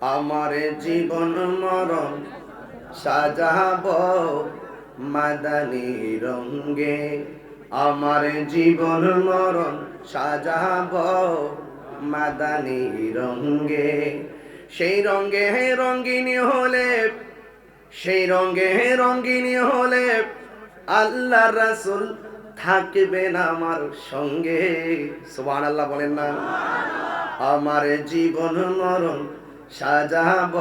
আমার জীবন মরণ সাজাব মাদানি রঙ্গে আমার জীবন মরণ সাজাব মাদানি রঙ্গে সেই রঙ্গে হে রঙ্গিনী হলে, সেই রঙ্গে হে রঙ্গিনী হলে আল্লাহ রাসুল থাকবেন আমার সঙ্গে। সুবান আল্লাহ বলেন না। আমার জীবন মরণ সাজাব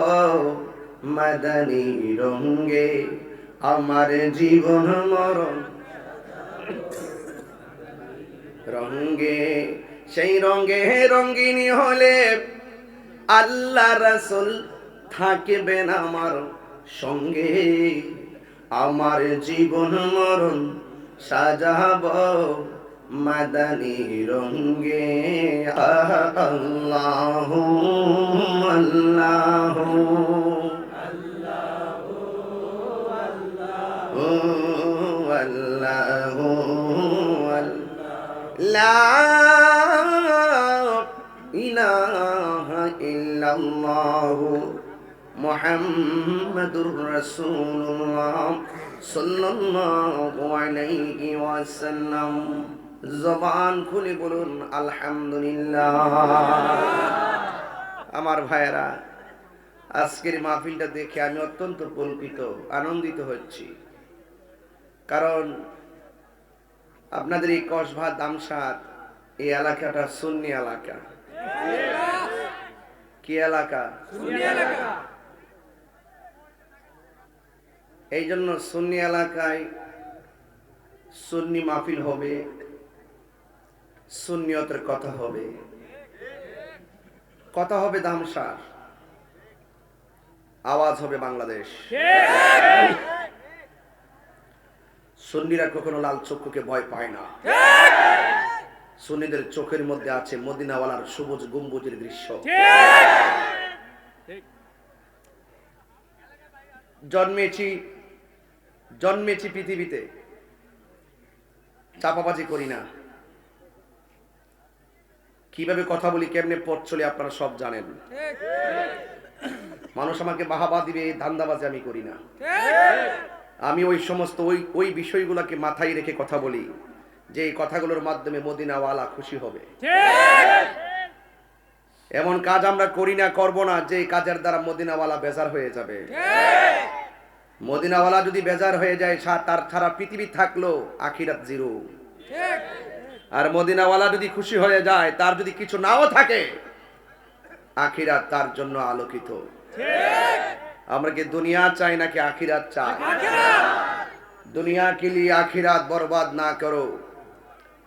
মাদানি রঙ্গে আমার জীবন মরণ রঙ্গে সেই রঙ্গে হে রঙ্গিনী হলে আল্লাহ রাসুল থাকবেন আমার সঙ্গে। আমার জীবন মরণ সাজাব মাদানি রঙ্গে আহ আল্লাহ আল্লাহ ও আল্লাহ লা ইলাহা ইল্লাল্লাহ মুহাম্মাদুর রাসূলুল্লাহ সাল্লাল্লাহু আলাইহি ওয়াসাল্লাম জবান খুলে বলুন আলহামদুলিল্লাহ। আমার ভাইয়েরা আজকের মাহফিলটা দেখে আমি অত্যন্ত কল্পিত আনন্দিত হচ্ছি। কারণ আপনাদের এই কসভা দামসার এই এলাকাটা সুন্নি এলাকা। কি এলাকা? এই জন্য সুন্নি এলাকায় সুন্নি মাহফিল হবে। সুন্নিয়তের কথা হবে। কথা হবে দামসার। আওয়াজ হবে বাংলাদেশ। সুন্নিরা কখনো লাল চক্ষুকে ভয় পায় না। সুন্নিদের চোখের মধ্যে আছে মদিনাওয়ালার সবুজ গম্বুজের দৃশ্য। জন্মেছি জন্মেছি পৃথিবীতে। চাপাবাজি করি না। কীভাবে কথা বলি, কেমনে পথ চলে আপনারা সব জানেন। মানুষ আমাকে বাহাবা দিবে ধান্দাবাজি আমি করি না। আমি ওই সমস্ত ওই ওই বিষয়গুলোকে মাথায় রেখে কথা বলি, যে এই কথাগুলোর মাধ্যমে মদিনাওয়ালা খুশি হবে। এমন কাজ আমরা করি না, করব না, যে কাজের দ্বারা মদিনাওয়ালা বেজার হয়ে যাবে। মদিনাওয়ালা যদি বেজার হয়ে যায় তার সারা পৃথিবী থাকল আখিরাত জিরো। আর মদিনাওয়ালা যদি খুশি হয়ে যায় তার যদি কিছু নাও থাকে আখিরাত তার জন্য আলোকিত আমরা কি দুনিয়া চাই নাকি আখিরাত চাই दुनिया के लिए आखिरात बर्बाद ना करो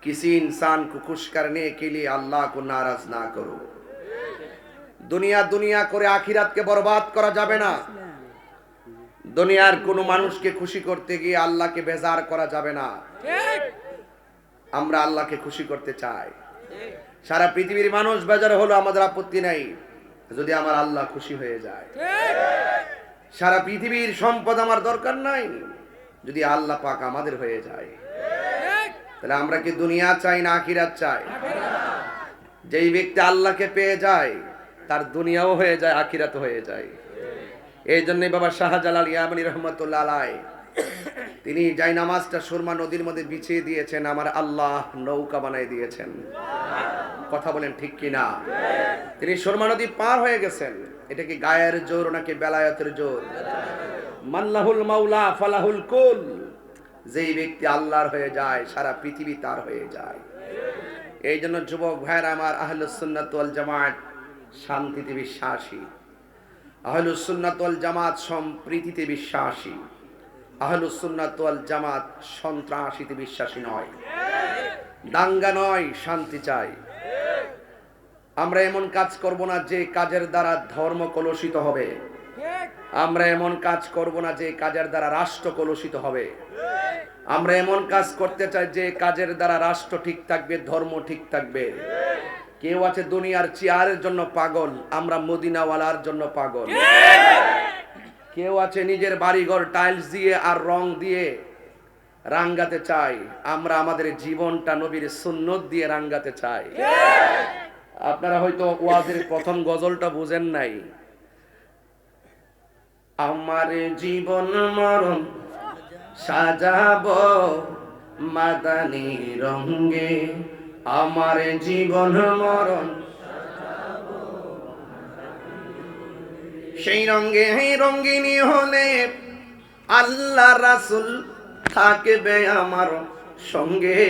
किसी इंसान को खुश करने के लिए अल्लाह को नाराज ना करो দুনিয়া দুনিয়া করে আখিরাতকে বরবাদ করা যাবে না দুনিয়ার কোনো মানুষকে খুশি করতে গিয়ে আল্লাহকে বেজার করা যাবে না আমরা আল্লাহকে খুশি করতে চাই। সারা পৃথিবীর মানুষ বেজার হলো, আমাদের আপত্তি নাই, যদি আমার আল্লাহ খুশি হয়ে যায়। সারা পৃথিবীর সম্পদ আমার দরকার নাই, যদি আল্লাহ পাক আমাদের হয়ে যায়। তাহলে আমরা কি দুনিয়া চাই না আখিরাত চাই? যেই ব্যক্তি আল্লাহকে পেয়ে যায়, তার দুনিয়াও হয়ে যায় আখিরাত হয়ে যায়। এই জন্য বাবা শাহজালাল ইয়ামানি রহমতুল্লাহ আলাই তিনি যাই নামাজটা সুরমা নদীর মধ্যে বিছিয়ে দিয়েছেন, আমার আল্লাহ নৌকা বানাই দিয়েছেন। কথা বলেন ঠিক কি না তিনি সুরমা নদী পার হয়ে গেছেন। এটা কি গায়ের জোর নাকি বেলায়তের জোর? মাল্লাহুল মাওলা ফালাহুল কুল। যেই ব্যক্তি আল্লাহর হয়ে যায়, সারা পৃথিবী তার হয়ে যায়। এই জন্য যুবক ভাইয়ের আমার আহলুস সুন্নাত জামাত, শান্তিতে বিশ্বাসী। আহলুস সুন্নাত ওয়াল জামাত সম্প্রীতিতে বিশ্বাসী। আহলুস সুন্নাত ওয়াল জামাত সন্ত্রাসীতে বিশ্বাসী নয়। দাঙ্গা নয়, শান্তি চাই। আমরা এমন কাজ করব না যে কাজের দ্বারা ধর্ম কলুষিত হবে। আমরা এমন কাজ করব না যে কাজের দ্বারা রাষ্ট্র কলুষিত হবে। আমরা এমন কাজ করতে চাই যে কাজের দ্বারা রাষ্ট্র ঠিক থাকবে, ধর্ম ঠিক থাকবে। কেউ আছে দুনিয়ার চেয়ারের জন্য পাগল, আমরা মদিনাওয়ালার জন্য পাগল। কেউ আছে নিজের বাড়িঘর টাইলস দিয়ে আর রং দিয়ে রাঙ্গাতে চাই আমরা আমাদের জীবনটা নবীর সুন্নত দিয়ে রাঙ্গাতে চাই। আপনারা হয়তো ওয়াজের প্রথম গজলটা বুঝেন নাই। আমার জীবন মরণ সাজাব মাদানি রঙ্গে আমার জীবন মরণ সেই রঙ্গে রঙ্গিনী হলে আল্লাহ রাসুল থাকবে আমার সঙ্গে।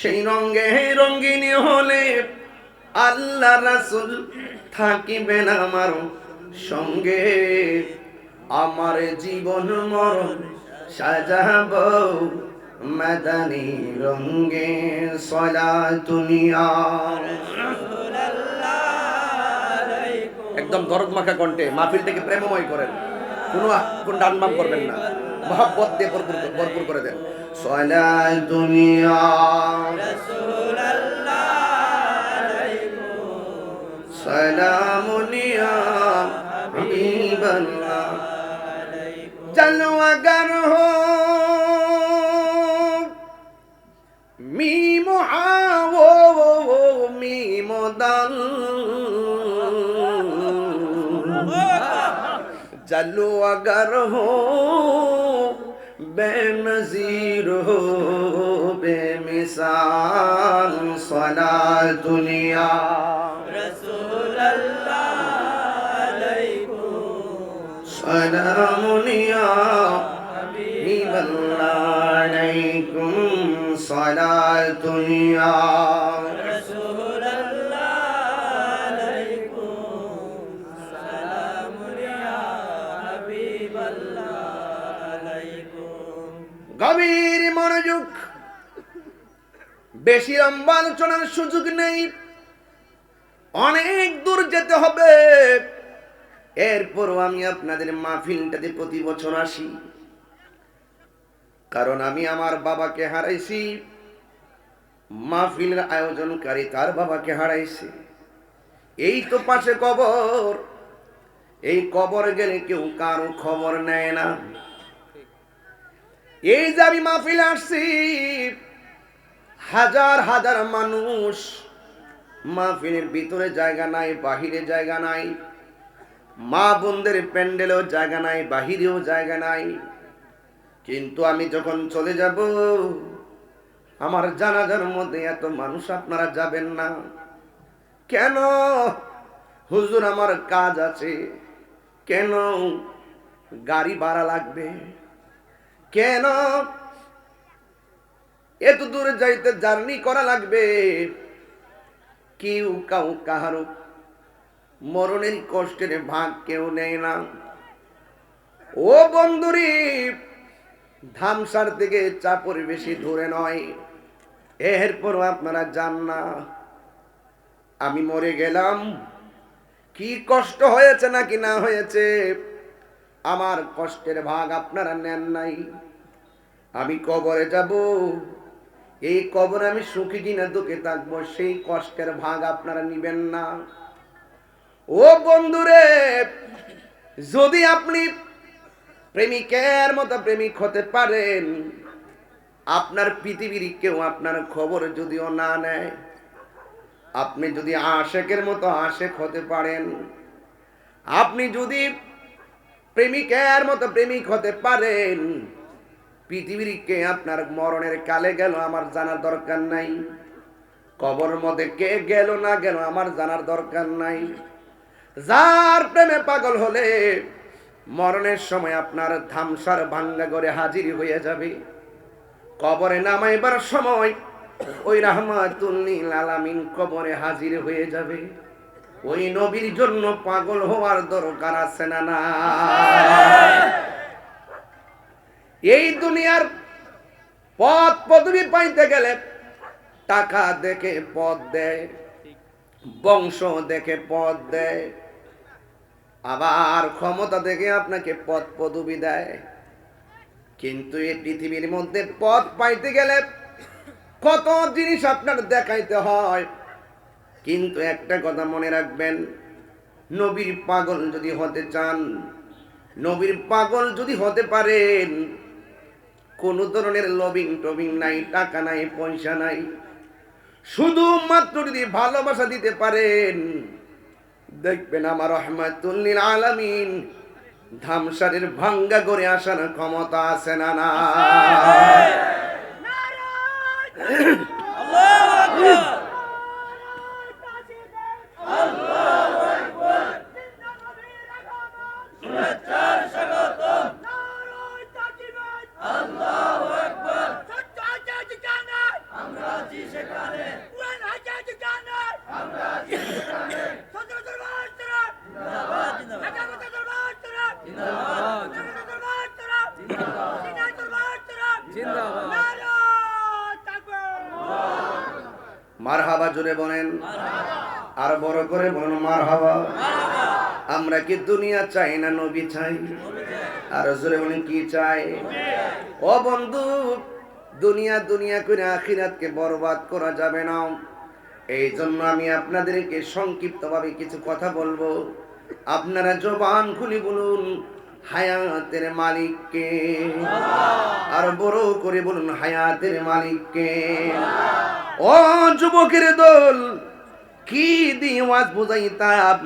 সেই রঙ্গে রঙ্গিনী হলে আল্লাহ রাসুল থাকিবেন আমার সঙ্গে। আমার জীবন মরণ সাজাব মাদানি রঙ্গে সলা দুনিয়া। একদম দরদ মাখা কণ্ঠে মাহফিলটাকে প্রেমময় করেন। কোনো কোন ডান বাম করবেন না। মহাব্বত দিয়ে ভরপুর ভরপুর করে দেন। সয়লাল দুনিয়া। সালামুনিয়া জানো জলওয়াগার হো चालू अगर हो बेनजीर हो बेमिसाल सला दुनिया रसूल सलामुनिया हबीब अल्लाह अलैकुम सला दुनिया গভীর মনোযোগ। বেশি লম্বা আলোচনার সুযোগ নেই। অনেক দূর যেতে হবে। এরপরও আমি আপনাদের মাহফিলটাতে প্রতি বছর আসি। কারণ আমি আমার বাবাকে হারাইছি। মাহফিলের আয়োজনকারী তার বাবাকে হারাইছে। এই তো পাশে কবর। এই কবর গেলে কেউ কারও খবর নেয় না। এই যে আমি মাহফিলে আসছি, হাজার হাজার মানুষ মাহফিলের ভিতরে জায়গা নাই, বাহিরে জায়গা নাই, মা বোনদের প্যান্ডেলেও জায়গা নাই, বাহিরেও জায়গা নাই। কিন্তু আমি যখন চলে যাব, আমার জানাজার মধ্যে এত মানুষ আপনারা যাবেন না। কেন? হুজুর, আমার কাজ আছে। কেন? গাড়ি ভাড়া লাগবে। কেন? এত দূর যাইতে জার্নি করা লাগবে। কেউ কাউ কাহারও মরণের কষ্টের ভাগ কেউ নেয় না। ও বন্ধুরি, ধামসার থেকে চাপর বেশি দূরে নয়। এরপর আপনারা যান না। আমি মরে গেলাম। কি কষ্ট হয়েছে নাকি না হয়েছে? আমার কষ্টের ভাগ আপনারা নেন নাই। আমি কবরে যাব, এই কবরে আমি সুখী কিনা দুঃখে থাকব, সেই কষ্টের ভাগ আপনারা নিবেন না। ও বন্ধুরে, যদি আপনি প্রেমিকের মতো প্রেমিক হতে পারেন, আপনার পৃথিবীর কেউ আপনার খবর যদিও না নেয়, আপনি যদি আশেকের মতো আশেক হতে পারেন, আপনি যদি প্রেমিকের মতো প্রেমিক হতে পারেন। পৃথিবীর কে আপনার মরণের কালে গেল, আমার জানার দরকার নাই। কবর মধ্যে কে গেল না গেল, আমার জানার দরকার নাই। যার প্রেমে পাগল হলে মরণের সময় আপনার ধামসার ভাঙ্গা করে হাজির হয়ে যাবে। কবরে নামাইবার সময় ওই রাহমাতুল্লিল আলামিন কবরে হাজির হয়ে যাবে। ওই নবীর জন্য পাগল হওয়ার দরকার আছে না না? এই দুনিয়ার পথ পদবি পাইতে গেলে টাকা দেখে পদ দেয়, বংশ দেখে পদ দেয়, আবার ক্ষমতা দেখে আপনাকে পদ পদবি দেয়। কিন্তু এই পৃথিবীর মধ্যে পথ পাইতে গেলে কত জিনিস আপনার দেখাইতে হয় কিন্তু একটা কথা মনে রাখবেন, নবীর পাগল যদি হতে চান, নবীর পাগল যদি হতে পারেন, কোনো ধরনের লবিং টবিং নাই, টাকা নাই, পয়সা নাই, শুধুমাত্র যদি ভালোবাসা দিতে পারেন, দেখবেন আমার রহমাতুল্লিল আলামিন ধামসারের ভাঙ্গা করে আসার ক্ষমতা আছে না না জুড়ে বলেন, আর বড় করে বলুন, মারহাবা। আমরা কি দুনিয়া চাই না নবী চাই? আর জোরে বলেন, কি চাই? ও বন্ধু, দুনিয়া দুনিয়া করে আখিরাতকে বরবাদ করা যাবে না। এই জন্য আমি আপনাদেরকে সংক্ষিপ্তভাবে কিছু কথা বলব। আপনারা জবান খুলি বলুন, হায়াতের মালিককে। আর বড় করে বলুন, হায়াতের মালিককে। ও যুবকের দল, কি দিয়ে ওয়াজ বুঝাইতাম?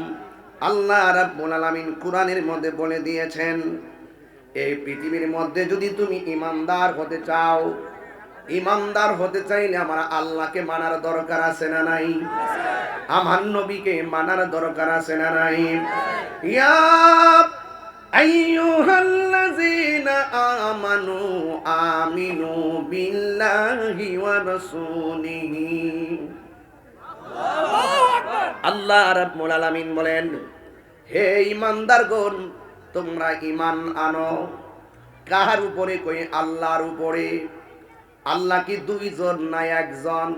আল্লাহ রাব্বুল আলামিন কোরআনের মধ্যে বলে দিয়েছেন, এই পৃথিবীর মধ্যে যদি তুমি ইমানদার হতে চাও, ইমানদার হতে চাইলে আমার আল্লাহকে মানার দরকার আছে না নাই? আমার নবীকে মানার দরকার আছে না নাই? ইয়া আইয়ুহাল্লাযীনা আমানু আমিনু বিল্লাহি ওয়া রাসূলিহি। আল্লাহ রাব্বুল আলামিন বলেন হে ইমানদারগণ তোমরা ইমান আনো। কার উপরে কই? আল্লাহর উপরে। আল্লাহ কি দুইজন না একজন।